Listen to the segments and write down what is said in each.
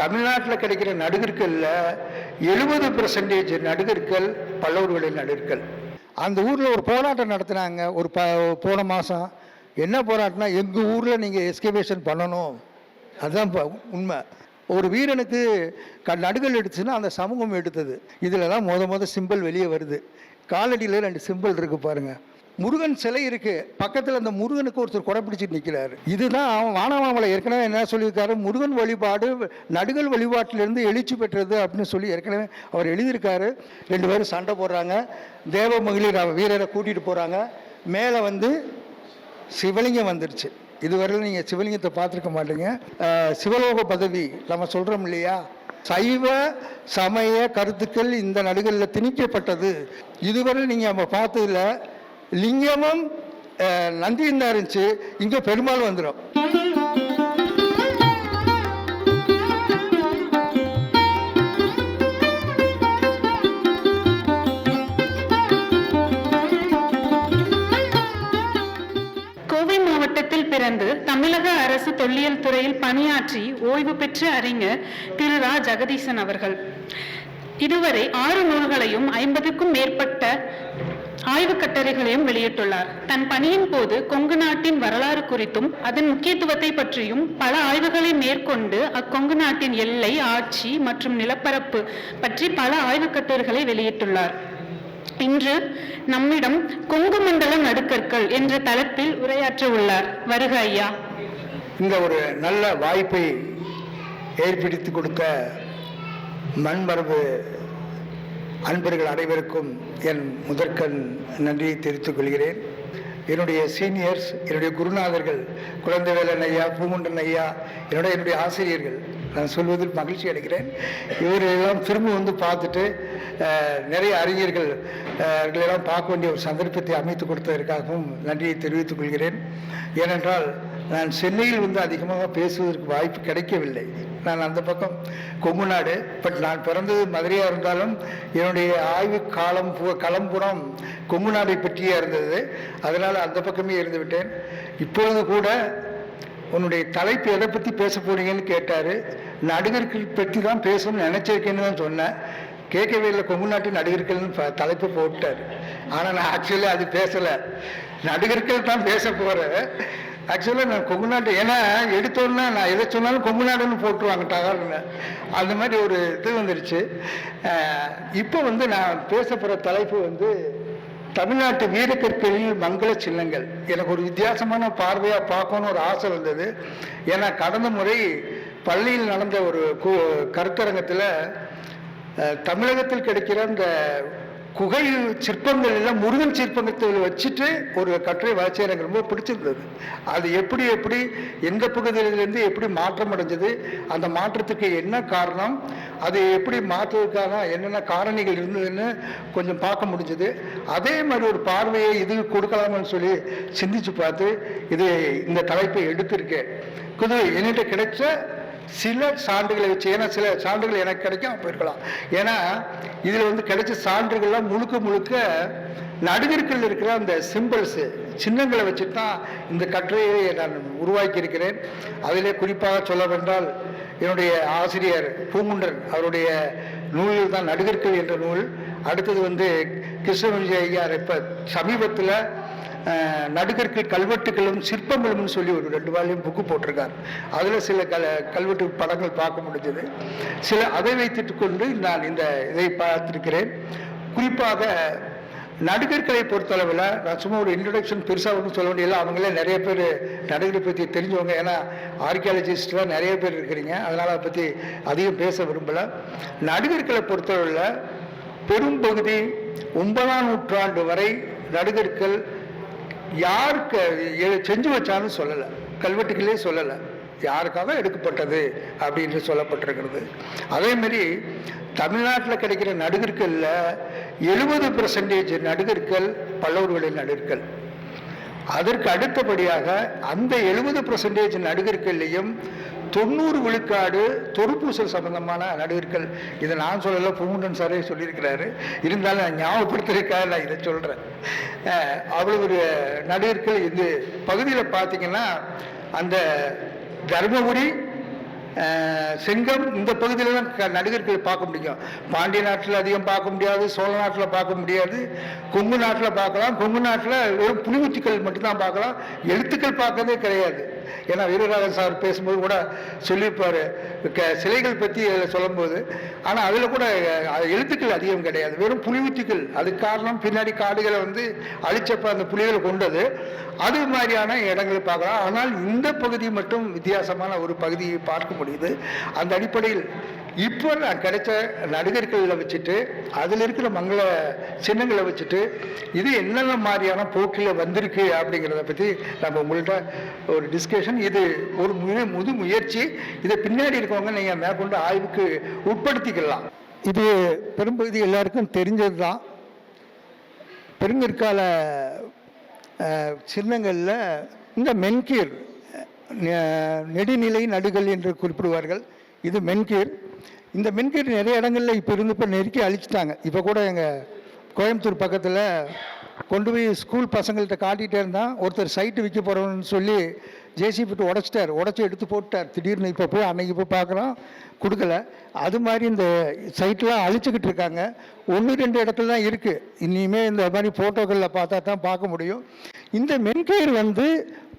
தமிழ்நாட்டில் கிடைக்கிற நடுகர்களில் எழுபது பெர்சன்டேஜ் நடுகர்கள் பல்லவர்களின் நடுகர்கள் அந்த ஊரில் ஒரு போராட்டம் நடத்தினாங்க. ஒரு ப போன மாதம் என்ன போராட்டம்னா எங்கள் ஊரில் நீங்கள் எஸ்கவேஷன் பண்ணணும். அதுதான் உண்மை. ஒரு வீரனுக்கு க நடுகள் எடுத்துச்சுன்னா அந்த சமூகம் எடுத்தது. இதில் தான் மொத மொதல் சிம்பிள் வெளியே வருது. காலடியில் ரெண்டு சிம்பிள் இருக்குது பாருங்கள் முருகன் சிலை இருக்கு. பக்கத்தில் அந்த முருகனுக்கு ஒருத்தர் கொடை பிடிச்சிட்டு நிற்கிறாரு இதுதான் அவன் வானவாமலை. ஏற்கனவே என்ன சொல்லியிருக்காரு? முருகன் வழிபாடு நடுகள் வழிபாட்டிலிருந்து எழுச்சி பெற்றது அப்படின்னு சொல்லி ஏற்கனவே அவர் எழுதியிருக்காரு. ரெண்டு பேரும் சண்டை போடுறாங்க. தேவ மகளிர் வீரரை கூட்டிகிட்டு போகிறாங்க மேலே வந்து சிவலிங்கம் வந்துருச்சு. இதுவரையிலும் நீங்கள் சிவலிங்கத்தை பார்த்துருக்க மாட்டீங்க. சிவலோக பதவி நம்ம சொல்கிறோம் இல்லையா? சைவ சமய கருத்துக்கள் இந்த நடுகளில் திணிக்கப்பட்டது. இதுவரை நீங்கள் நம்ம பார்த்ததில்லை லிங்கமும் நந்தியும் தான் இருந்துச்சு. இங்கே பெருமாள் வந்துடும் கோவை மாவட்டத்தில் பிறந்து தமிழக அரசு தொல்லியல் துறையில் பணியாற்றி ஓய்வு பெற்ற அறிஞர் திரு ரா. ஜெகதீசன் அவர்கள். இதுவரை ஆறு நூல்களையும் ஐம்பதுக்கும் மேற்பட்ட ஆய்வுக் கட்டுரைகளையும் வெளியிட்டுள்ளார். தன் பணியின் போது கொங்கு நாட்டின் வரலாறு குறித்தும் அதன் முக்கியத்துவத்தை பற்றியும் பல ஆய்வுகளை மேற்கொண்டு அக்கொங்கு நாட்டின் எல்லை ஆட்சி மற்றும் நிலப்பரப்பு பற்றி பல ஆய்வுக் கட்டுரைகளை வெளியிட்டுள்ளார். இன்று நம்மிடம் கொங்கு மண்டல நடுக்கற்கள் என்ற தலைப்பில் உரையாற்ற உள்ளார். வருக ஐயா. இந்த ஒரு நல்ல வாய்ப்பை ஏற்படுத்தி கொடுத்த மண்மரபு அன்பர்கள் அனைவருக்கும் என் முதற்கண் நன்றியை தெரிவித்துக் கொள்கிறேன். என்னுடைய சீனியர்ஸ் என்னுடைய குருநாதர்கள் குழந்தைவேலன் ஐயா பூமுண்டன் ஐயா என்னுடைய என்னுடைய ஆசிரியர்கள் நான் சொல்வதில் மகிழ்ச்சி அடைகிறேன். இவர்களெல்லாம் திரும்ப வந்து பார்த்துட்டு நிறைய அறிஞர்கள் அஹ், பார்க்க வேண்டிய ஒரு சந்தர்ப்பத்தை அமைத்து கொடுத்ததற்காகவும் நன்றியை தெரிவித்துக் கொள்கிறேன். ஏனென்றால் நான் சென்னையில் வந்து அதிகமாக பேசுவதற்கு வாய்ப்பு கிடைக்கவில்லை. நான் அந்த பக்கம் கொங்கு நாடு பட் நான் பிறந்தது மதுரையாக இருந்தாலும் என்னுடைய ஆய்வு காலம் பு- களம்புறம் கொங்கு நாடை பற்றியே இருந்தது. அதனால் அந்த பக்கமே இருந்து விட்டேன். இப்பொழுது கூட உன்னுடைய தலைப்பு எதை பற்றி பேச போறீங்கன்னு கேட்டார். நடிகர்கள் பற்றி தான் பேசணும்னு நினச்சிருக்கேன்னு தான் சொன்னேன். கேட்கவே இல்லை கொங்கு நாட்டு நடிகர்கள்னு ப- தலைப்பு போட்டார். ஆனால் நான் ஆக்சுவலி அது பேசலை. நடிகர்கள் தான் பேச போகிறேன் ஆக்சுவலாக நான் கொங்கு நாட்டு ஏன்னா எடுத்தோன்னா நான் எதை சொன்னாலும் கொங்கு நாடுன்னு போட்டுருவாங்க டகார்னு அந்த மாதிரி ஒரு இது வந்துருச்சு. இப்போ வந்து நான் பேச போகிற தலைப்பு வந்து தமிழ்நாட்டு வீரக்கற்களில் மங்கள சின்னங்கள். எனக்கு ஒரு வித்தியாசமான பார்வையாக பார்க்கணும்னு ஒரு ஆசை வந்தது. ஏன்னா கடந்த முறை பள்ளியில் நடந்த ஒரு கருத்தரங்கத்தில் தமிழகத்தில் கிடைக்கிற அந்த குகை சிற்பங்கள் எல்லாம் முருகன் சிற்பங்கள் வச்சுட்டு ஒரு கட்டுரை வாய்ச்சி எனக்கு ரொம்ப பிடிச்சிருந்தது. அது எப்படி எப்படி எந்த பகுதியிலிருந்து எப்படி மாற்றம் அடைஞ்சது அந்த மாற்றத்துக்கு என்ன காரணம் அது எப்படி மாற்றுவதற்கான என்னென்ன காரணிகள் இருந்ததுன்னு கொஞ்சம் பார்க்க முடிஞ்சது. அதே மாதிரி ஒரு பார்வையை இது கொடுக்கலாம்னு சொல்லி சிந்திச்சு பார்த்து இது இந்த தலைப்பை எடுத்திருக்கேன். குது என்கிட்ட கிடைச்ச சில சான்றுகளை வச்சு ஏன்னா சில சான்றுகள் எனக்கு கிடைக்காம போயிருக்கலாம் ஏன்னா இதில் வந்து கிடைச்ச சான்றுகள்லாம் முழுக்க முழுக்க நடிகர்கள் இருக்கிற அந்த சிம்பிள்ஸு சின்னங்களை வச்சு தான் இந்த கட்டுரையை நான் உருவாக்கி இருக்கிறேன் அதிலே குறிப்பாக சொல்லவென்றால் என்னுடைய ஆசிரியர் பூங்குன்றன் அவருடைய நூலில் தான் நடுகர்கள் என்ற நூல். அடுத்தது வந்து கிருஷ்ண விஜய் ஐயா இப்போ சமீபத்தில் அஹ், நடுகர்கள் கல்வெட்டுகளும் சிற்பங்களும்னு சொல்லி ஒரு ரெண்டு வாழையும் புக்கு போட்டிருக்கார். அதில் சில கல கல்வெட்டு படங்கள் பார்க்க முடிஞ்சது. சில அதை வைத்துட்டு கொண்டு நான் இந்த இதை பார்த்துருக்கிறேன். குறிப்பாக நடிகர்களை பொறுத்தளவில் நான் சும்மா ஒரு இன்ட்ரடக்ஷன் பெருசாக ஒன்றும் சொல்ல வேண்டியதில்லை அவங்களே நிறைய பேர் நடிகரை பற்றி தெரிஞ்சவங்க. ஏன்னா ஆர்கியாலஜிஸ்ட்லாம் நிறைய பேர் இருக்கிறீங்க. அதனால் அதை பற்றி அதிகம் பேச விரும்பலை. நடிகர்களை பொறுத்தளவில் பெரும்பகுதி ஒன்பதாம் நூற்றாண்டு வரை நடிகர்கள் யாருக்கு செஞ்சு வச்சாலும் சொல்லலை. கல்வெட்டுகளே சொல்லலை. யாருக்காக எடுக்கப்பட்டது அப்படின்னு சொல்லப்பட்டிருக்கிறது. அதேமாரி தமிழ்நாட்டில் கிடைக்கிற நடிகர்களில் எழுபது பெர்சன்டேஜ் நடிகர்கள் பல்லவர்களின் நடுகற்கள். அதற்கு அடுத்தபடியாக அந்த எழுபது பர்சன்டேஜ் நடிகர்கள்லையும் தொண்ணூறு விழுக்காடு தொடுப்பூசல் சம்பந்தமான நடிகர்கள். இதை நான் சொல்லலை பூமுண்டன் சாரே சொல்லியிருக்கிறாரு. இருந்தாலும் நான் ஞாபகப்படுத்திருக்காரு நான் இதை சொல்கிறேன் அவ்வளோ ஒரு நடிகர்கள் இந்த பகுதியில் பார்த்தீங்கன்னா அந்த தருமபுரி செங்கம் இந்த பகுதியில் தான் நடிகர்கள் பார்க்க முடியும். பாண்டிய நாட்டில் அதிகம் பார்க்க முடியாது சோழ நாட்டில் பார்க்க முடியாது கொங்கு நாட்டில் பார்க்கலாம். கொங்கு நாட்டில் வெறும் புலிமுத்துக்கள் மட்டும்தான் பார்க்கலாம். எழுத்துக்கள் பார்க்கறதே கிடையாது. ஏன்னா வீரராகவன் சார் பேசும்போது கூட சொல்லியிருப்பார். க- சிலைகள் பற்றி சொல்லும்போது. ஆனால் அதில் கூட எழுத்துக்கள் அதிகம் கிடையாது. வெறும் புலிமுத்துக்கள் அதுக்கு காரணம் பின்னாடி காடுகளை வந்து அழிச்சப்ப அந்த புலிகள் கொண்டது. அது மாதிரியான இடங்களை பார்க்கலாம். ஆனால் இந்த பகுதி மட்டும் வித்தியாசமான ஒரு பகுதியை பார்க்க முடியுது. அந்த அடிப்படையில் இப்போ நான் கிடைச்ச நடிகர்களில் வச்சுட்டு அதில் இருக்கிற மங்கள சின்னங்களை வச்சுட்டு இது என்னென்ன மாதிரியான போக்கில் வந்திருக்கு அப்படிங்கிறத பற்றி நம்ம உங்கள்கிட்ட ஒரு டிஸ்கஷன் இது ஒரு மு- முது முயற்சி. இதை பின்னாடி இருக்கவங்க நீங்கள் மேற்கொண்டு ஆய்வுக்கு உட்படுத்திக்கலாம். இது பெரும்பகுதி எல்லாருக்கும் தெரிஞ்சது தான் பெருங்கற்கால சின்னங்களில் இந்த மென்கீர் நெடுநிலை நடுகள் என்று குறிப்பிடுவார்கள். இது மென்கீர். இந்த மென்கீர் நிறைய இடங்களில் இப்போ இருந்து இப்போ நெருக்கி அழிச்சிட்டாங்க. இப்போ கூட எங்கள் கோயம்புத்தூர் பக்கத்தில் கொண்டு போய் ஸ்கூல் பசங்கள்கிட்ட காட்டிகிட்டே இருந்தான் ஒருத்தர் சைட்டு விற்க போகிறோன்னு சொல்லி ஜேசிபி விட்டு உடச்சிட்டார். உடச்சி எடுத்து போட்டார் திடீர்னு இப்போ போய் அன்னைக்கு போய் பார்க்குறோம் கொடுக்கல. அது மாதிரி இந்த சைட்லாம் அழிச்சுக்கிட்டு இருக்காங்க. ஒன்று ரெண்டு இடத்துல தான் இருக்குது இனிமே இந்த மாதிரி ஃபோட்டோக்களில் பார்த்தா தான் பார்க்க முடியும். இந்த மென்கயிறு வந்து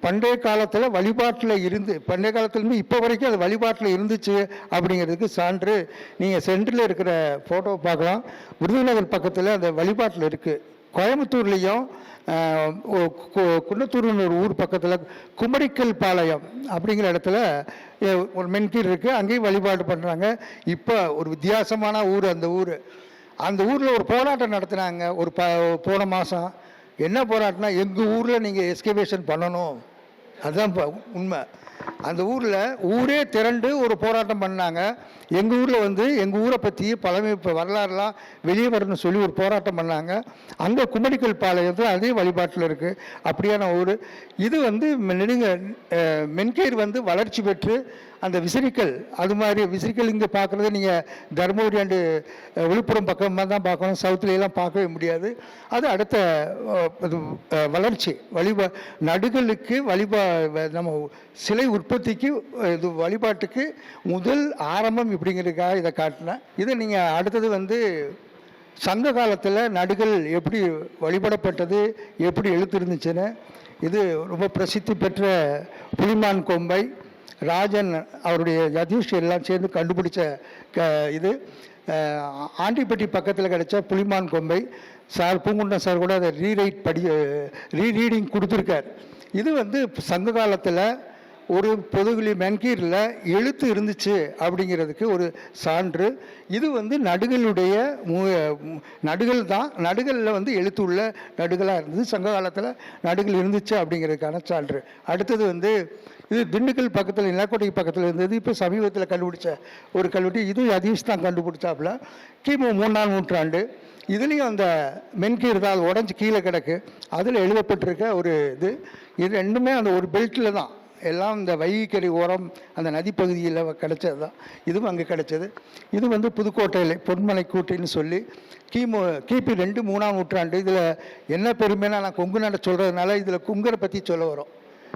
பண்டைய காலத்தில் வழிபாட்டில் இருந்து பண்டைய காலத்துலேருந்து இப்போ வரைக்கும் அது வழிபாட்டில் இருந்துச்சு அப்படிங்கிறதுக்கு சான்று. நீங்கள் சென்டரில் இருக்கிற ஃபோட்டோவை பார்க்கலாம். விருதுநகர் பக்கத்தில் அந்த வழிபாட்டில் இருக்குது கோயம்புத்தூர்லேயும் குன்னத்தூர்னு ஒரு ஊர் பக்கத்தில் குமரிக்கல் பாளையம் அப்படிங்கிற இடத்துல ஒரு மென்கீர் இருக்குது அங்கேயும் வழிபாடு பண்ணுறாங்க இப்போ ஒரு வித்தியாசமான ஊர் அந்த ஊர். அந்த ஊரில் ஒரு போராட்டம் நடத்துனாங்க. ஒரு ப போன மாதம் என்ன போராட்டம்னா எங்கள் ஊரில் நீங்கள் எஸ்கவேஷன் பண்ணணும். அதுதான் ப- உண்மை. அந்த ஊரில் ஊரே திரண்டு ஒரு போராட்டம் பண்ணாங்க. எங்கள் ஊரில் வந்து எங்கள் ஊரை பற்றி பழமை இப்போ வரலாறுலாம் வெளியே வரணும்னு சொல்லி ஒரு போராட்டம் பண்ணாங்க. அங்கே குமரிக்கல் பாளையத்தில் அதே வழிபாட்டில் இருக்குது அப்படியான ஊர். இது வந்து நெடுங்க மென்கயிறு வந்து வளர்ச்சி பெற்று அந்த விசிறிக்கல் அது மாதிரி விசிறிக்கல் இங்கே பார்க்குறது நீங்கள் தருமபுரி அண்டு விழுப்புரம் பக்கமாக தான் பார்க்கணும். சவுத்துலலாம் பார்க்கவே முடியாது. அது அடுத்த இது, வளர்ச்சி. வழிபா நடுகளுக்கு வழிபா நம்ம சிலை உற்பத்திக்கு இது வழிபாட்டுக்கு முதல் ஆரம்பம் இப்படிங்கிறதுக்காக இதை காட்டினேன். இதை நீங்கள் அடுத்தது வந்து சங்க காலத்தில் நடுகள் எப்படி வழிபடப்பட்டது எப்படி எழுத்து இருந்துச்சுன்னு இது ரொம்ப பிரசித்தி பெற்ற புலிமான் கொம்பை ராஜன் அவருடைய யதீஷ் எல்லாம் சேர்ந்து கண்டுபிடிச்ச க இது. ஆண்டிப்பட்டி பக்கத்தில் கிடைச்ச புலிமான் கொம்பை சார் பூங்குண்டன் சார் கூட அதை ரீரைட் படி ரீரீடிங் கொடுத்துருக்கார். இது வந்து சங்க காலத்தில் ஒரு பொதுகுழி மென்கீரில் எழுத்து இருந்துச்சு அப்படிங்கிறதுக்கு ஒரு சான்று. இது வந்து நடுகளுடைய மு- நடுகள் தான் நடுகளில் வந்து எழுத்து உள்ள நடுகளாக இருந்தது. சங்க காலத்தில் நடுகள் இருந்துச்சு அப்படிங்கிறதுக்கான சான்று. அடுத்தது வந்து இது திண்டுக்கல் பக்கத்தில் நிலக்கோட்டை பக்கத்தில் இருந்தது. இப்போ சமீபத்தில் கண்டுபிடிச்ச ஒரு கல்வெட்டு இதுவும் அதீஷ் தான் கண்டுபிடிச்சாப்புல. கிமு மூணாம் நூற்றாண்டு. இதுலேயும் அந்த மென்கீர்தால் உடஞ்சி கீழே கிடக்கு. அதில் எழுதப்பட்டிருக்க ஒரு இது. இது ரெண்டுமே அந்த ஒரு பெல்ட்டில் தான். எல்லாம் இந்த வைகரை ஓரம் அந்த நதிப்பகுதியில் கிடைச்சது தான். இதுவும் அங்கே கிடச்சது. இது வந்து புதுக்கோட்டையில் பொன்மலை கூட்டைன்னு சொல்லி கிமு கிபி ரெண்டு மூணாம் நூற்றாண்டு. இதில் என்ன பெருமைன்னா நான் கொங்கு நாட்டை சொல்கிறதுனால இதில் குங்கரை பற்றி சொல்ல வரும்.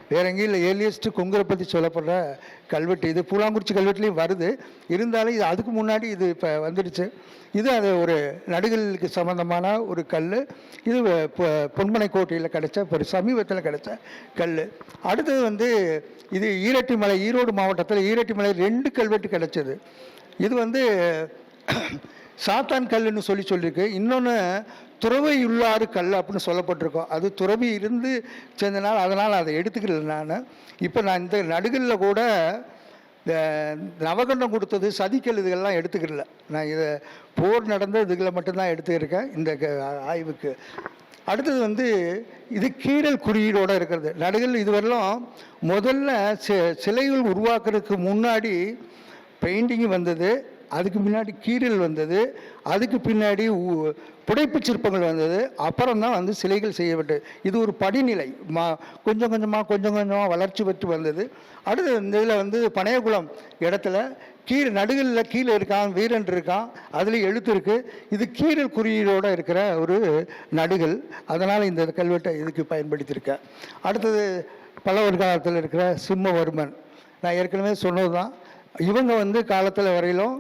வேற எங்கேயும் இல்லை ஏர்லியஸ்ட் கொங்கரை பற்றி சொல்லப்படுற கல்வெட்டு. இது பூலாங்குறிச்சி கல்வெட்டுலேயும் வருது. இருந்தாலும் இது அதுக்கு முன்னாடி இது இப்போ வந்துடுச்சு. இது அது ஒரு நடுகளுக்கு சம்மந்தமான ஒரு கல் இது பொ- பொன்மனை கோட்டையில் கிடைச்ச ஒரு சமீபத்தில் கிடைச்ச கல் அடுத்தது வந்து இது ஈரட்டி மலை ஈரோடு மாவட்டத்தில் ஈரட்டி மலை ரெண்டு கல்வெட்டு கிடைச்சது. இது வந்து சாத்தான் கல்லுன்னு சொல்லி சொல்லியிருக்கு. இன்னொன்று துறவை உள்ளாறு கல் அப்படின்னு சொல்லப்பட்டிருக்கோம். அது துறவி இருந்து சேர்ந்தனால அதனால் அதை எடுத்துக்கல நான். இப்போ நான் இந்த நடுகளில் கூட இந்த நவகண்டம் கொடுத்தது சதிக்கல் இதுகள்லாம் எடுத்துக்கல நான் இதை போர் நடந்த இதுகளை மட்டும்தான் எடுத்துக்கிருக்கேன் இந்த க- ஆய்வுக்கு. அடுத்தது வந்து இது கீழல் குறியீடோடு இருக்கிறது. நடுகள் இதுவரையிலும் முதல்ல சிலைகள் உருவாக்குறதுக்கு முன்னாடி பெயிண்டிங் வந்தது. அதுக்கு முன்னாடி கீறல் வந்தது அதுக்கு பின்னாடி உ- புடைப்புச் சிற்பங்கள் வந்தது அப்புறம் தான் வந்து சிலைகள் செய்யப்பட்டு இது ஒரு படிநிலை. மா கொஞ்சம் கொஞ்சமாக கொஞ்சம் கொஞ்சமாக வளர்ச்சி பெற்று வந்தது. அடுத்து இந்த இதில் வந்து பனையகுளம் இடத்துல கீழே நடுகளில் கீழே இருக்கான் வீரன் இருக்கான் அதில் எழுத்து இருக்குது இது கீறல் குறியீடோடு இருக்கிற ஒரு நடுகள் அதனால் இந்த கல்வெட்டை இதுக்கு பயன்படுத்தியிருக்கேன். அடுத்தது பல்லவர் காலத்தில் இருக்கிற சிம்மவர்மன். நான் ஏற்கனவே சொன்னது தான் இவங்க வந்து காலத்தில் வரையிலும்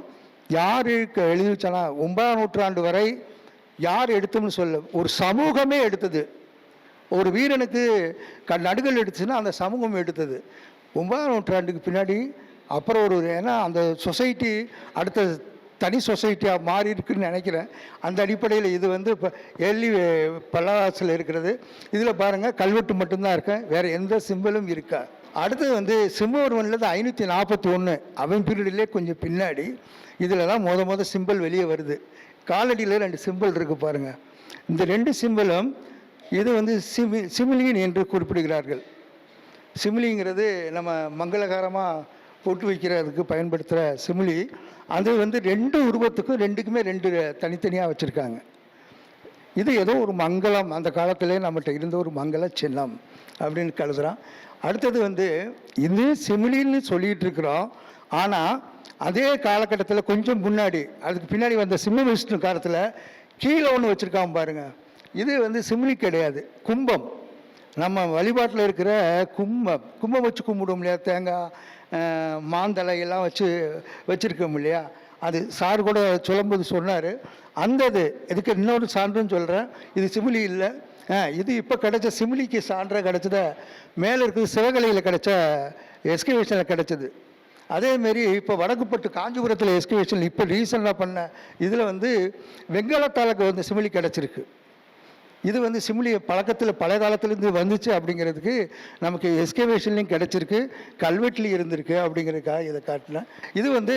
யார் எழுதி வச்சானா? ஒன்பதாம் நூற்றாண்டு வரை யார் எடுத்தோம்னு சொல்ல ஒரு சமூகமே எடுத்தது. ஒரு வீரனுக்கு க நடுகள் எடுத்துச்சுன்னா அந்த சமூகம் எடுத்தது. ஒன்பதாம் நூற்றாண்டுக்கு பின்னாடி அப்புறம் ஒரு ஏன்னா அந்த சொசைட்டி அடுத்த தனி சொசைட்டியாக மாறி இருக்குன்னு நினைக்கிறேன். அந்த அடிப்படையில் இது வந்து இப்போ எல்லி பல்லாசில் இருக்கிறது. இதில் பாருங்கள் கல்வெட்டு மட்டும்தான் இருக்கேன். வேறு எந்த சிம்பிளும் இருக்கா? அடுத்தது வந்து சிம்மவர்மன்லேருந்து ஐநூற்றி நாற்பத்தி ஒன்று அவன் பீரியட்லேயே கொஞ்சம் பின்னாடி இதில் தான் மொத மொதல் சிம்பிள் வெளியே வருது. காலடியில் ரெண்டு சிம்பிள் இருக்குது பாருங்கள் இந்த ரெண்டு சிம்பிளும் இது வந்து சிமி சிமிலியன் என்று குறிப்பிடுகிறார்கள். சிமிலிங்கிறது நம்ம மங்களகரமாக பொட்டு வைக்கிறதுக்கு பயன்படுத்துகிற சிமிலி. அது வந்து ரெண்டு உருவத்துக்கும் ரெண்டுக்குமே ரெண்டு தனித்தனியாக வச்சுருக்காங்க. இது ஏதோ ஒரு மங்களம் அந்த காலத்திலே நம்மகிட்ட இருந்த ஒரு மங்கள சின்னம் அப்படின்னு கழுதுகிறான் அடுத்தது வந்து இது சிமிலின்னு சொல்லிட்டு இருக்கிறோம் ஆனால் அதே காலகட்டத்தில் கொஞ்சம் முன்னாடி அதுக்கு பின்னாடி வந்த சிம்ம விஷ்ணு காலத்தில் கீழே ஒன்று வச்சுருக்காங்க பாருங்கள் இது வந்து சிமிலி கிடையாது கும்பம். நம்ம வழிபாட்டில் இருக்கிற கும்பம். கும்பம் வச்சு கும்பிடுவோம் இல்லையா? தேங்காய் மாந்தலை எல்லாம் வச்சு வச்சுருக்கோம் இல்லையா? அது சார் கூட சொல்லும்போது சொன்னார். அந்த இது இதுக்கு இன்னொரு சான்றுன்னு சொல்கிறேன் இது சிமிலி இல்லை. இது இப்போ கிடைச்ச சிமிலிக்கு சான்றாக கிடைச்சத மேலே இருக்குது சிவகலையில் கிடைச்ச எஸ்கவேஷனில் கிடைச்சது. அதேமாரி இப்போ வடக்குப்பட்டு காஞ்சிபுரத்தில் எஸ்கவேஷன் இப்போ ரீசெண்டாக பண்ண இதில் வந்து வெங்கலத்தாளுக்கு வந்து சிமிலி கிடச்சிருக்கு. இது வந்து சிமிலி பழக்கத்தில் பழைய காலத்துலேருந்து வந்துச்சு அப்படிங்கிறதுக்கு நமக்கு எஸ்கவேஷன்லையும் கிடச்சிருக்கு கல்வெட்டுலையும் இருந்திருக்கு அப்படிங்கிறதுக்காக இதை காட்டினேன். இது வந்து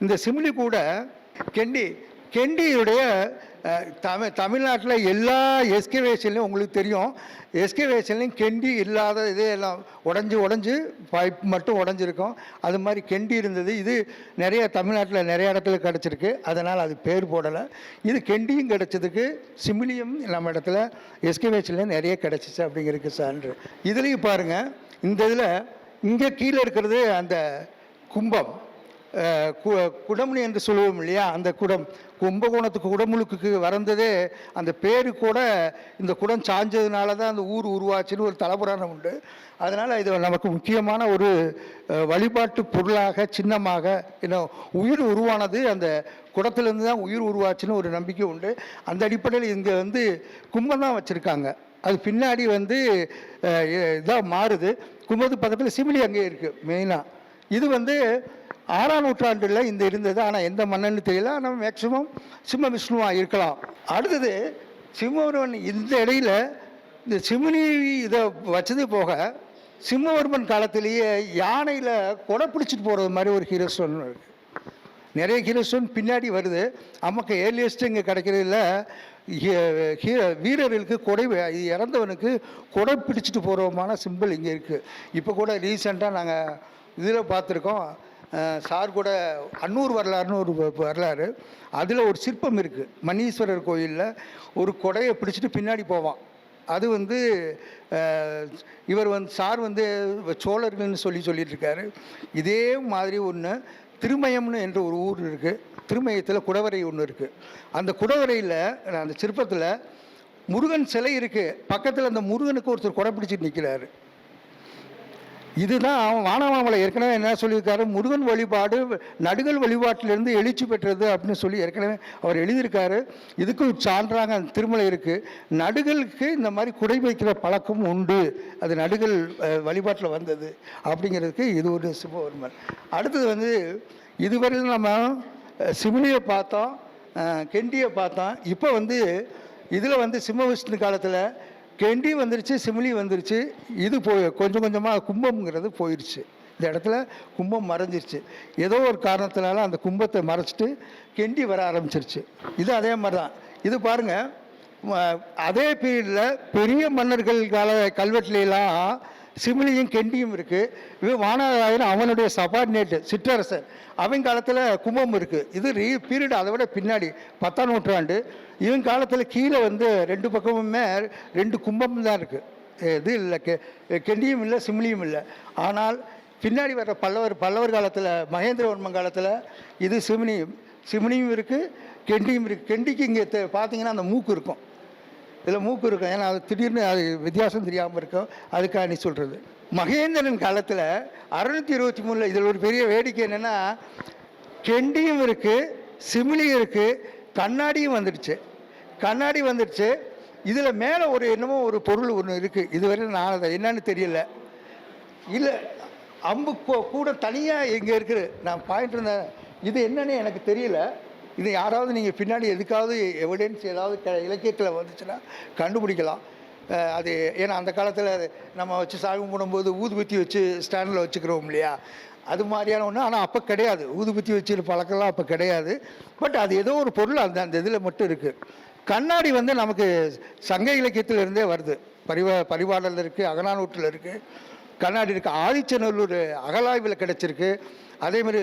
இந்த சிமிலி கூட கெண்டி கெண்டியுடைய தமிழ் தமிழ்நாட்டில் எல்லா எஸ்கவேஷன்லையும் உங்களுக்கு தெரியும். எஸ்கவேஷன்லையும் கெண்டி இல்லாத இதே எல்லாம் உடஞ்சி உடஞ்சி பைப் மட்டும் உடஞ்சிருக்கும். அது மாதிரி கெண்டி இருந்தது. இது நிறைய தமிழ்நாட்டில் நிறைய இடத்துல கிடச்சிருக்கு. அதனால் அது பேர் போடலை. இது கெண்டியும் கிடச்சதுக்கு சிமிலியும் நம்ம இடத்துல எஸ்கவேஷன்லேயும் நிறைய கிடச்சிச்சு அப்படிங்கிறதுக்கு சான்று. இதுலேயும் பாருங்கள் இந்த இதில் இங்கே கீழே இருக்கிறது அந்த கும்பம். குடம்னி என்று சொல்லுவோம் இல்லையா? அந்த குடம். கும்பகோணத்துக்கு குடமுழுக்குக்கு வறந்ததே அந்த பேரு கூட இந்த குடம் சாஞ்சதுனால தான் அந்த ஊர் உருவாச்சுன்னு ஒரு தலைபுராணம் உண்டு. அதனால் இது நமக்கு முக்கியமான ஒரு வழிபாட்டு பொருளாக சின்னமாக இன்னும் உயிர் உருவானது அந்த குடத்துலேருந்து தான் உயிர் உருவாச்சுன்னு ஒரு நம்பிக்கை உண்டு. அந்த அடிப்படையில் இங்கே வந்து கும்பம் தான் வச்சுருக்காங்க. அது பின்னாடி வந்து இதாக மாறுது. கும்பத்து பக்கத்தில் சிமிலி அங்கே இருக்குது மெயினாக இது வந்து ஆறாம் நூற்றாண்டில் இந்த இருந்தது. ஆனால் எந்த மன்னன்னு தெரியல. ஆனால் மேக்சிமம் சிம்ம விஷ்ணுவாக இருக்கலாம். அடுத்தது சிம்மவர்மன் இந்த இடையில இந்த சிமினி இதை வச்சது போக சிம்மவர்மன் காலத்திலேயே யானையில் கொடை பிடிச்சிட்டு போகிறது மாதிரி ஒரு ஹீரோ ஸ்டோன் இருக்குது நிறைய ஹீரோ ஸ்டோன் பின்னாடி வருது. நமக்கு ஏர்லியஸ்ட்டு இங்கே கிடைக்கிறதுல ஹீ- வீரர்களுக்கு கொடை இறந்தவனுக்கு கொடை பிடிச்சிட்டு போகிறோமான சிம்பிள் இங்கே இருக்குது இப்போ கூட ரீசெண்டாக நாங்கள் இதில் பார்த்துருக்கோம். சார் கூட அன்னூர் வரலாறுன்னு ஒரு வரலாறு. அதில் ஒரு சிற்பம் இருக்குது மணீஸ்வரர் கோயிலில் ஒரு கொடையை பிடிச்சிட்டு பின்னாடி போவான். அது வந்து இவர் வந்து சார் வந்து சோழர்கள்னு சொல்லி சொல்லிட்டு இருக்காரு இதே மாதிரி ஒன்று திருமயம்னு என்ற ஒரு ஊர் இருக்குது திருமயத்தில் குடவரை ஒன்று இருக்குது அந்த குடவரையில் அந்த சிற்பத்தில் முருகன் சிலை இருக்குது பக்கத்தில் அந்த முருகனுக்கு ஒருத்தர் கொடை பிடிச்சிட்டு நிற்கிறாரு இதுதான் அவன் வானமாமலை ஏற்கனவே என்ன சொல்லியிருக்காரு? முருகன் வழிபாடு நடுகள் வழிபாட்டிலிருந்து எழுச்சி பெற்றது அப்படின்னு சொல்லி ஏற்கனவே அவர் எழுதியிருக்காரு. இதுக்கும் சான்றாங்க அந்த திருமலை இருக்குது நடுகளுக்கு இந்த மாதிரி குடை வைக்கிற பழக்கம் உண்டு. அது நடுகள் வழிபாட்டில் வந்தது அப்படிங்கிறதுக்கு இது ஒரு சிவவர்மன் அடுத்தது வந்து இதுவரையில் நம்ம சிமிலியை பார்த்தோம் கெண்டியை பார்த்தோம். இப்போ வந்து இதில் வந்து சிம்ம விஷ்ணு காலத்தில் கெண்டி வந்துருச்சு சிமிலி வந்துருச்சு இது போய் கொஞ்சம் கொஞ்சமாக கும்பம்ங்கிறது போயிடுச்சு இந்த இடத்துல கும்பம் மறைஞ்சிருச்சு. ஏதோ ஒரு காரணத்தினால அந்த கும்பத்தை மறைச்சிட்டு கெண்டி வர ஆரம்பிச்சிருச்சு. இது அதே மாதிரி தான் இது பாருங்கள் அதே பீரியடில் பெரிய மன்னர்கள் கால கல்வெட்டுலாம் சிமிலியும் கெண்டியும் இருக்குது இது வானராயன் அவனுடைய சபார்டினேட்டு சிற்றரசர். அவன் காலத்தில் கும்பம் இருக்குது இது ரீ பீரியட் அதை விட பின்னாடி பத்தாம் நூற்றாண்டு. இவன் காலத்தில் கீழே வந்து ரெண்டு பக்கமுமே ரெண்டு கும்பம் தான் இருக்குது இது இல்லை கெ கெண்டியும் இல்லை சிமிலியும் இல்லை. ஆனால் பின்னாடி வர்ற பல்லவர் பல்லவர் காலத்தில் மகேந்திரவர்மன் காலத்தில் இது சிமினியும் சிமினியும் இருக்குது கெண்டியும் இருக்குது கெண்டிக்கு இங்கே பார்த்தீங்கன்னா அந்த மூக்கு இருக்கும். இதில் மூக்கு இருக்கும். ஏன்னா அது திடீர்னு அது வித்தியாசம் தெரியாமல் இருக்கும். அதுக்காக நீ சொல்கிறது. மகேந்திரன் காலத்தில் அறுநூத்தி இருபத்தி மூணில் இதில் ஒரு பெரிய வேடிக்கை என்னென்னா கெண்டியும் இருக்குது சிமிலியும் இருக்குது கண்ணாடியும் வந்துடுச்சு. கண்ணாடி வந்துடுச்சு. இதில் மேலே ஒரு என்னமோ ஒரு பொருள் ஒன்று இருக்குது இதுவரை நான் அதை என்னன்னு தெரியல. இல்லை அம்பு கூட தனியாக இங்கே இருக்குது. நான் பாயிண்ட் இருந்தேன். இது என்னன்னு எனக்கு தெரியல. இது யாராவது நீங்கள் பின்னாடி எதுக்காவது எவிடன்ஸ் ஏதாவது க இலக்கியத்தில் வந்துச்சுன்னா கண்டுபிடிக்கலாம். அது ஏன்னா அந்த காலத்தில் நம்ம வச்சு சாகம் கும்பிடும்போது ஊதுபத்தி வச்சு ஸ்டாண்டில் வச்சுக்கிறோம் இல்லையா? அது மாதிரியான ஒன்று ஆனால் அப்போ கிடையாது. ஊதுபத்தி வச்சு பழக்கம்லாம் அப்போ கிடையாது. பட் அது ஏதோ ஒரு பொருள் அந்த அந்த இதில் மட்டும் இருக்குது கண்ணாடி வந்து நமக்கு சங்க இலக்கியத்திலிருந்தே வருது. பரிவா பரிபாடலில் இருக்குது அகநானூற்றில் இருக்குது கண்ணாடி இருக்குது ஆதிச்சநல்லூர் அகலாய்வில் கிடச்சிருக்கு. அதேமாதிரி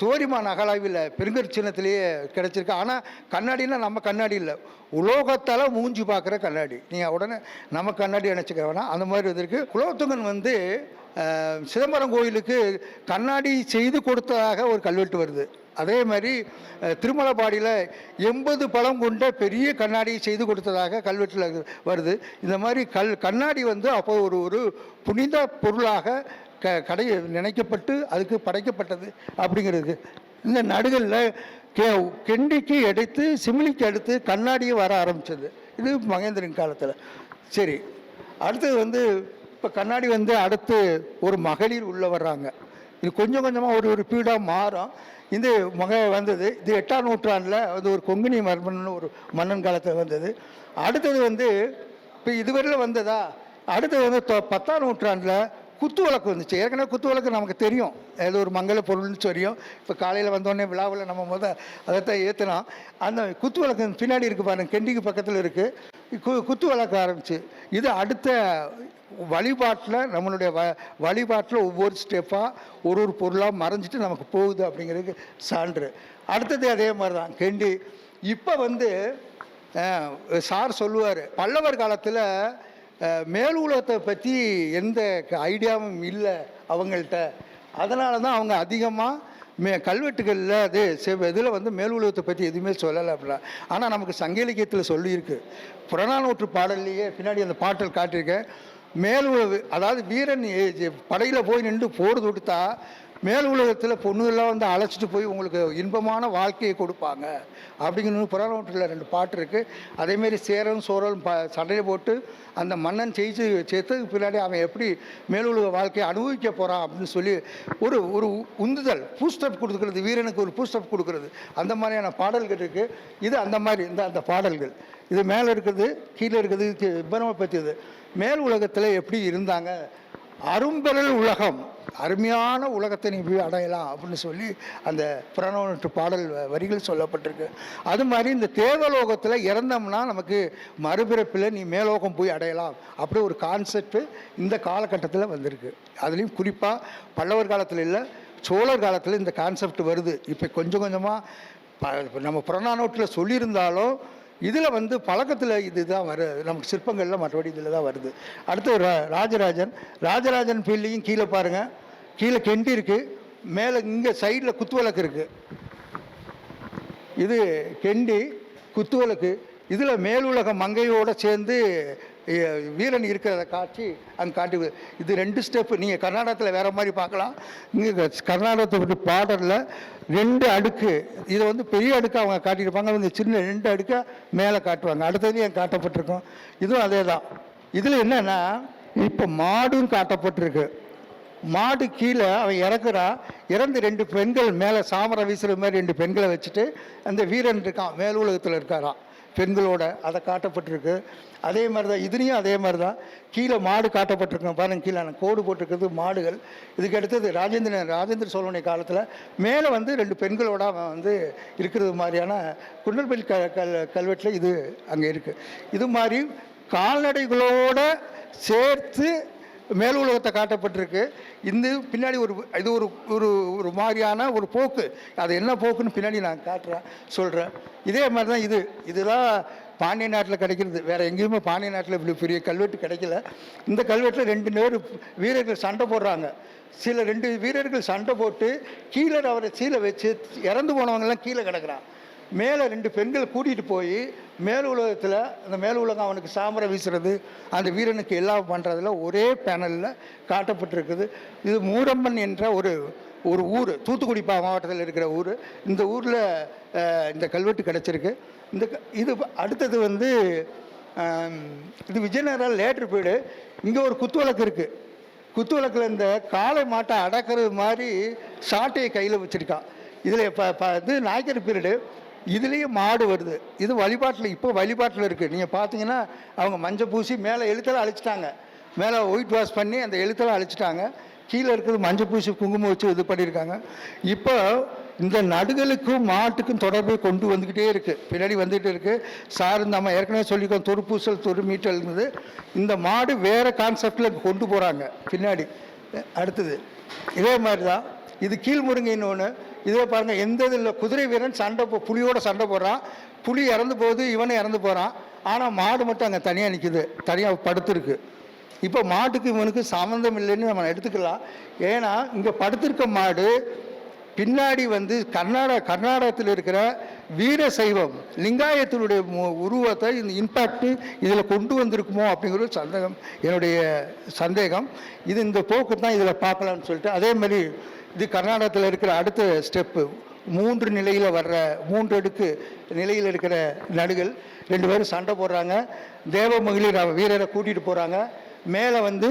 தோரிமான் அகலாய்வில் பெருங்கற்சின்னத்திலேயே கிடச்சிருக்கு. ஆனால் கண்ணாடினா நம்ம கண்ணாடி இல்லை. உலோகத்தால் மூஞ்சி பார்க்குற கண்ணாடி. நீங்கள் உடனே நம்ம கண்ணாடி நினச்சிக்க வேணாம். அந்த மாதிரி இது இருக்குது குலோத்துங்கன் வந்து சிதம்பரம் கோயிலுக்கு கண்ணாடி செய்து கொடுத்ததாக ஒரு கல்வெட்டு வருது. அதே மாதிரி அஹ், திருமலைப்பாடியில் எண்பது பழம் கொண்ட பெரிய கண்ணாடியை செய்து கொடுத்ததாக கல்வெட்டில் வருது. இந்த மாதிரி கல் கண்ணாடி வந்து அப்போ ஒரு ஒரு புனித பொருளாக க கடை நினைக்கப்பட்டு அதுக்கு படைக்கப்பட்டது அப்படிங்கிறது. இந்த நடுகளில் கே கெண்டிக்கு எடுத்து சிமிலிக்கு எடுத்து கண்ணாடியை வர ஆரம்பிச்சது. இது மகேந்திரன் காலத்தில். சரி அடுத்தது வந்து இப்போ கண்ணாடி வந்து அடுத்து ஒரு மகளிர் உள்ளே வர்றாங்க. இது கொஞ்சம் கொஞ்சமாக ஒரு ஒரு பீடாக மாறும். இது முக வந்தது. இது எட்டாம் நூற்றாண்டில் வந்து ஒரு கொங்கினி மன்னன் ஒரு மன்னன் காலத்தில் வந்தது. அடுத்தது வந்து இப்போ இதுவரையில் வந்ததா? அடுத்தது வந்து தொ- பத்தாம் நூற்றாண்டில் குத்து விளக்கு வந்துச்சு. ஏற்கனவே குத்து விளக்கு நமக்கு தெரியும். ஏதோ ஒரு மங்கள பொருள்னு தெரியும் இப்போ காலையில் வந்தோடனே விழாவில் நம்ம முத அதைத்தான் ஏற்றினோம் அந்த குத்து விளக்கு பின்னாடி இருக்குது பாருங்கள் கெண்டிக்கு பக்கத்தில் இருக்குது கு குத்து விளக்கு ஆரம்பிச்சு. இது அடுத்த வழிபாட்டில் நம்மளுடைய வ வழிபாட்டில் ஒவ்வொரு ஸ்டெப்பாக ஒரு ஒரு பொருளாக மறைஞ்சிட்டு நமக்கு போகுது அப்படிங்கிறதுக்கு சான்று. அடுத்தது அதே மாதிரி தான் கெண்டி. இப்போ வந்து சார் சொல்லுவார் பல்லவர் காலத்தில் மேல் உலகத்தை பற்றி எந்த ஐடியாவும் இல்லை அவங்கள்ட்ட. அதனால தான் அவங்க அதிகமாக மே கல்வெட்டுகளில் அது இதில் வந்து மேல் உலகத்தை பற்றி எதுவுமே சொல்லலை அப்படின்னா. ஆனால் நமக்கு சங்க இலக்கியத்தில் சொல்லியிருக்கு. புறநானூற்று பாடல்லையே பின்னாடி அந்த பாட்டல் காட்டியிருக்கேன். மேல் உழவு அதாவது வீரன் படையில் போய் நின்று போர் தொடுத்தா மேல் உலகத்தில் பொண்ணுகள்லாம் வந்து அழைச்சிட்டு போய் உங்களுக்கு இன்பமான வாழ்க்கையை கொடுப்பாங்க. அப்படிங்கிறது புறநானூற்றில் ரெண்டு பாட்டு இருக்குது அதேமாரி சேரன் சோரன் ப சண்டையை போட்டு அந்த மன்னன் ஜெயிச்சு சேர்த்ததுக்கு பின்னாடி அவன் எப்படி மேலுலக வாழ்க்கையை அனுபவிக்க போகிறான் அப்படின்னு சொல்லி ஒரு ஒரு உந்துதல் பூஸ்டப் கொடுக்குறது வீரனுக்கு ஒரு பூஸ்டப் கொடுக்குறது. அந்த மாதிரியான பாடல்கள் இருக்குது இது அந்த மாதிரி இந்த அந்த பாடல்கள். இது மேலே இருக்கிறது கீழே இருக்கிறது கி- பற்றியது மேல் உலகத்தில் எப்படி இருந்தாங்க? அரும்பெருள் உலகம். அருமையான உலகத்தை நீ போய் அடையலாம் அப்படின்னு சொல்லி அந்த புறநானூற்று பாடல் வ- வரிகள் சொல்லப்பட்டிருக்கு. அது மாதிரி இந்த தேவலோகத்தில் இறந்தோம்னா நமக்கு மறுபிறப்பில் நீ மேலோகம் போய் அடையலாம் அப்படி ஒரு கான்செப்ட் இந்த காலகட்டத்தில் வந்திருக்கு. அதுலேயும் குறிப்பாக பல்லவர் காலத்தில் இல்லை சோழர் காலத்தில் இந்த கான்செப்ட் வருது. இப்போ கொஞ்சம் கொஞ்சமாக நம்ம புறநானூற்றில் சொல்லியிருந்தாலும் இதில் வந்து பழக்கத்தில் இதுதான் வரு நமக்கு சிற்பங்கள்லாம் மற்றபடி இதில் தான் வருது. அடுத்து ரா- ராஜராஜன். ராஜராஜன் ஃபீல்டையும் கீழே பாருங்கள் கீழே கெண்டி இருக்குது மேலே இங்கே சைடில் குத்துவிளக்கு இருக்குது இது கெண்டி குத்துவிளக்கு. இதில் மேலுலக மங்கையோடு சேர்ந்து வீரன் இருக்கிறத காட்சி அங்கே காட்டி இது ரெண்டு ஸ்டெப்பு நீங்கள் கர்நாடகத்தில் வேறு மாதிரி பார்க்கலாம். இங்கே கர்நாடகத்தை பாடலில் ரெண்டு அடுக்கு இதை வந்து பெரிய அடுக்கு அவங்க காட்டியிருப்பாங்க. இந்த சின்ன ரெண்டு அடுக்கை மேலே காட்டுவாங்க. அடுத்ததுலேயும் காட்டப்பட்டிருக்கும். இதுவும் அதே தான் இதில் என்னென்னா இப்போ மாடும் காட்டப்பட்டிருக்கு. மாடு கீழே அவன் இறக்குறா. இறந்து ரெண்டு பெண்கள் மேலே சாமரம் வீசுகிற மாதிரி ரெண்டு பெண்களை வச்சுட்டு அந்த வீரன் இருக்கான். மேல் உலகத்தில் பெண்களோட அதை காட்டப்பட்டிருக்கு. அதே மாதிரி தான் இதுலேயும் அதே மாதிரி தான் கீழே மாடு காட்டப்பட்டிருக்கோம். பாருங்கள் கீழே கோடு போட்டிருக்கிறது மாடுகள். இதுக்கு அடுத்தது ராஜேந்திரன் ராஜேந்திர சோழனுடைய காலத்தில் மேலே வந்து ரெண்டு பெண்களோட அவன் வந்து இருக்கிறது மாதிரியான குண்டல்பள்ளி க கல் கல்வெட்டில் இது அங்கே இருக்குது இது மாதிரி கால்நடைகளோட சேர்த்து மேல் உலகத்தை காட்டப்பட்டிருக்கு. இந்த பின்னாடி ஒரு இது ஒரு ஒரு ஒரு மாதிரியான ஒரு போக்கு. அது என்ன போக்குன்னு பின்னாடி நான் காட்டுறேன் சொல்கிறேன் இதே மாதிரி தான் இது. இதுதான் பாண்டிய நாட்டில் கிடைக்கிறது. வேறு எங்கேயுமே பாண்டிய நாட்டில் இப்படி பெரிய கல்வெட்டு கிடைக்கல. இந்த கல்வெட்டில் ரெண்டு பேர் வீரர்கள் சண்டை போடுறாங்க. சில ரெண்டு வீரர்கள் சண்டை போட்டு கீழே அவரை சீலை வச்சு இறந்து போனவங்கெல்லாம் கீழே கிடக்கிறான். மேலே ரெண்டு பெண்கள் கூட்டிகிட்டு போய் மேல் உலகத்தில் அந்த மேல் உலகம் அவனுக்கு சாம்பரை வீசுறது அந்த வீரனுக்கு எல்லாம் பண்ணுறதுல ஒரே பேனலில் காட்டப்பட்டிருக்குது. இது மூரம்மன் என்ற ஒரு ஒரு ஊர் தூத்துக்குடி மாவட்டத்தில் இருக்கிற ஊர். இந்த ஊரில் இந்த கல்வெட்டு கிடச்சிருக்கு. இந்த இது அடுத்தது வந்து இது விஜயநகரா லேட்ரு பீடு இங்கே ஒரு குத்து விளக்கு இருக்குது குத்து குத்துவிளக்கில் இந்த காளை மாட்டை அடக்கிறது மாதிரி சாட்டையை கையில் வச்சுருக்கான் இதில் இப்போ இப்போ இது நாய்க்கர் பீரியடு. இதுலேயும் மாடு வருது. இது வழிபாட்டில் இப்போ வழிபாட்டில் இருக்குது நீங்கள் பார்த்தீங்கன்னா அவங்க மஞ்சள் பூசி மேலே எழுத்தெல்லாம் அழிச்சிட்டாங்க. மேலே ஒயிட் வாஷ் பண்ணி அந்த எழுத்தெல்லாம் அழிச்சிட்டாங்க. கீழே இருக்கிறது மஞ்சள் பூசி குங்குமம் வச்சு இது பண்ணியிருக்காங்க. இப்போ இந்த நடுகளுக்கும் மாட்டுக்கும் தொடர்பை கொண்டு வந்துக்கிட்டே இருக்குது பின்னாடி வந்துகிட்டே இருக்குது சார் நம்ம ஏற்கனவே சொல்லிக்கோம் துருப்பூசல் துருமீட்டல் இருந்தது இந்த மாடு வேறு கான்செப்டில் கொண்டு போகிறாங்க பின்னாடி அடுத்தது. இதே மாதிரி தான் இது கீழ்முருங்கைன்னு ஒன்று இதே பாருங்கள் எந்த இதில் குதிரை வீரன் சண்டை போ புலியோட சண்டை போடுறான். புலி இறந்து போகுது இவனும் இறந்து போகிறான் ஆனால் மாடு மட்டும் அங்கே தனியாக நிற்கிது தனியாக படுத்துருக்கு. இப்போ மாட்டுக்கு இவனுக்கு சம்மந்தம் இல்லைன்னு நம்ம எடுத்துக்கலாம். ஏன்னா இங்கே படுத்திருக்க மாடு பின்னாடி வந்து கர்நாடக கர்நாடகத்தில் இருக்கிற வீர சைவம் லிங்காயத்தினுடைய மு- உருவத்தை இந்த இம்பேக்ட் இதில் கொண்டு வந்திருக்குமோ அப்படிங்கிற ஒரு சந்தேகம் என்னுடைய சந்தேகம். இது இந்த போக்கு தான் இதில் பார்க்கலாம்னு சொல்லிட்டு அதே மாதிரி இது கர்நாடகத்தில் இருக்கிற அடுத்த ஸ்டெப்பு மூன்று நிலையில் வர்ற மூன்று அடுக்கு நிலையில் இருக்கிற நடுகள் ரெண்டு பேரும் சண்டை போடுறாங்க. தேவ மகளிர் வீரரை கூட்டிகிட்டு போகிறாங்க மேலே வந்து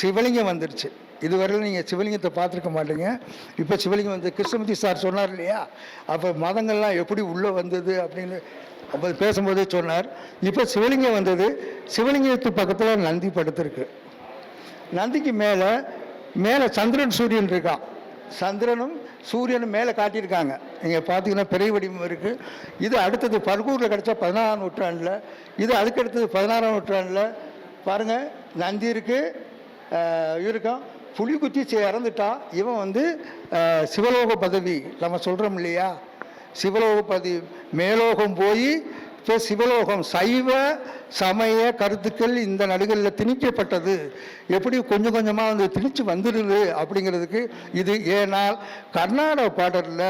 சிவலிங்கம் வந்துருச்சு. இதுவரையிலும் நீங்கள் சிவலிங்கத்தை பார்த்துருக்க மாட்டீங்க. இப்போ சிவலிங்கம் வந்து கிருஷ்ணமூர்த்தி சார் சொன்னார் இல்லையா? அப்போ மதங்கள்லாம் எப்படி உள்ளே வந்தது அப்படின்னு அப்போ பேசும்போதே சொன்னார். இப்போ சிவலிங்கம் வந்தது சிவலிங்கத்து பக்கத்தில் நந்தி படுத்திருக்கு. நந்திக்கு மேலே மேலே சந்திரன் சூரியன் இருக்கான் சந்திரனும் சூரியனும் மேலே காட்டியிருக்காங்க. நீங்கள் பார்த்தீங்கன்னா பெரிய வடிவம் இருக்குது இது அடுத்தது பர்கூரில் கிடச்சா பதினாறாம் நூற்றாண்டில் இது அதுக்கு அடுத்தது பதினாறாம் நூற்றாண்டில் பாருங்கள் நந்தி இருக்குது இருக்கான் புலி குத்தி இறந்துட்டா. இவன் வந்து சிவலோக பதவி நம்ம சொல்கிறோம் இல்லையா? சிவலோக பதவி மேலோகம் போய் இப்போ சிவலோகம் சைவ சமய கருத்துக்கள் இந்த நடுகளில் திணிக்கப்பட்டது. எப்படி கொஞ்சம் கொஞ்சமாக வந்து திணிச்சு வந்துடுது அப்படிங்கிறதுக்கு இது ஏனால் கர்நாடக பாடலில்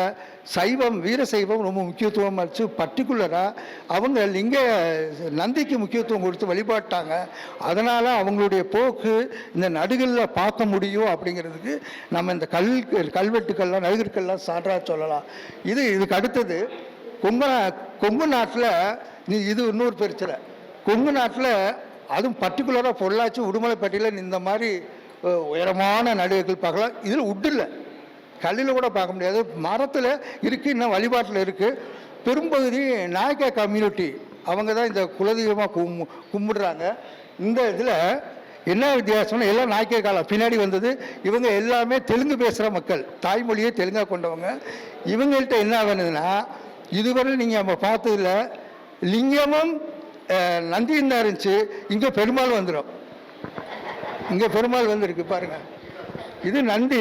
சைவம் வீர சைவம் ரொம்ப முக்கியத்துவம் வச்சு பர்டிகுலராக அவங்க லிங்க நந்திக்கு முக்கியத்துவம் கொடுத்து வழிபாட்டாங்க. அதனால் அவங்களுடைய போக்கு இந்த நடுகளில் பார்க்க முடியும் அப்படிங்கிறதுக்கு நம்ம இந்த கல் கல்வெட்டுக்கள்லாம் நடுகர்கள்லாம் சான்றாக சொல்லலாம். இது இதுக்கு அடுத்தது கும்பன கொங்கு நாட்டில் நீ இது இன்னொரு பிரச்சனை. கொங்கு நாட்டில் அதுவும் பர்டிகுலராக பொள்ளாச்சி உடுமலைப்பட்டியில் இந்த மாதிரி உயரமான நடுவுகள் பார்க்கலாம் இதில் உட்டில் கல்லில் கூட பார்க்க முடியாது. மரத்தில் இருக்குது இன்னும் வழிபாட்டில் இருக்குது பெரும்பகுதி நாயக்கா கம்யூனிட்டி அவங்க தான் இந்த குலதெய்வமாக கும் கும்பிடுறாங்க. இந்த இதில் என்ன வித்தியாசம்னா எல்லாம் நாய்க்கே காலம். பின்னாடி வந்தது இவங்க எல்லாமே தெலுங்கு பேசுகிற மக்கள். தாய்மொழியே தெலுங்காக கொண்டவங்க. இவங்கள்ட்ட என்ன ஆகுதுன்னா இதுவரை நீங்கள் நம்ம பார்த்ததில்ல லிங்கமும் அஹ், நந்தியும் தான் இருந்துச்சு. இங்கே பெருமாள் வந்துடும் இங்கே பெருமாள் வந்திருக்கு பாருங்க. இது நந்தி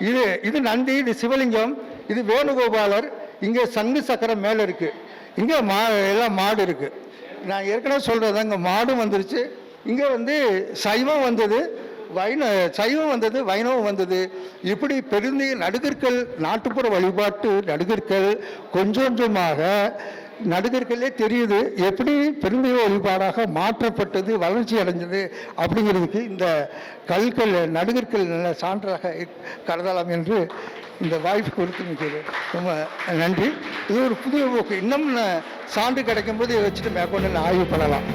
இது இது நந்தி இது சிவலிங்கம் இது வேணுகோபாலர். இங்கே சங்கு சக்கரம் மேலே இருக்குது இங்கே மா எல்லாம் மாடு இருக்குது நான் ஏற்கனவே சொல்றது இங்கே மாடும் வந்துருச்சு. இங்கே வந்து சைவம் வந்தது. வைண சைவம் வந்தது வைணவம் வந்தது. இப்படி பெருந்தி நடுகர்கள் நாட்டுப்புற வழிபாட்டு நடுகர்கள் கொஞ்சம் கொஞ்சமாக நடுகர்களே தெரியுது. எப்படி பெருந்தெய்வ வழிபாடாக மாற்றப்பட்டது வளர்ச்சி அடைஞ்சது அப்படிங்கிறதுக்கு இந்த கல்கள் நடுகர்கள் நல்ல சான்றாக கருதலாம் என்று இந்த வாய்ப்பு கொடுத்து நிற்கிறது. ரொம்ப நன்றி. இது ஒரு புதிய போக்கு. இன்னும் சான்று கிடைக்கும்போது இதை வச்சுட்டு மேற்கொண்டு ஆய்வு பண்ணலாம்.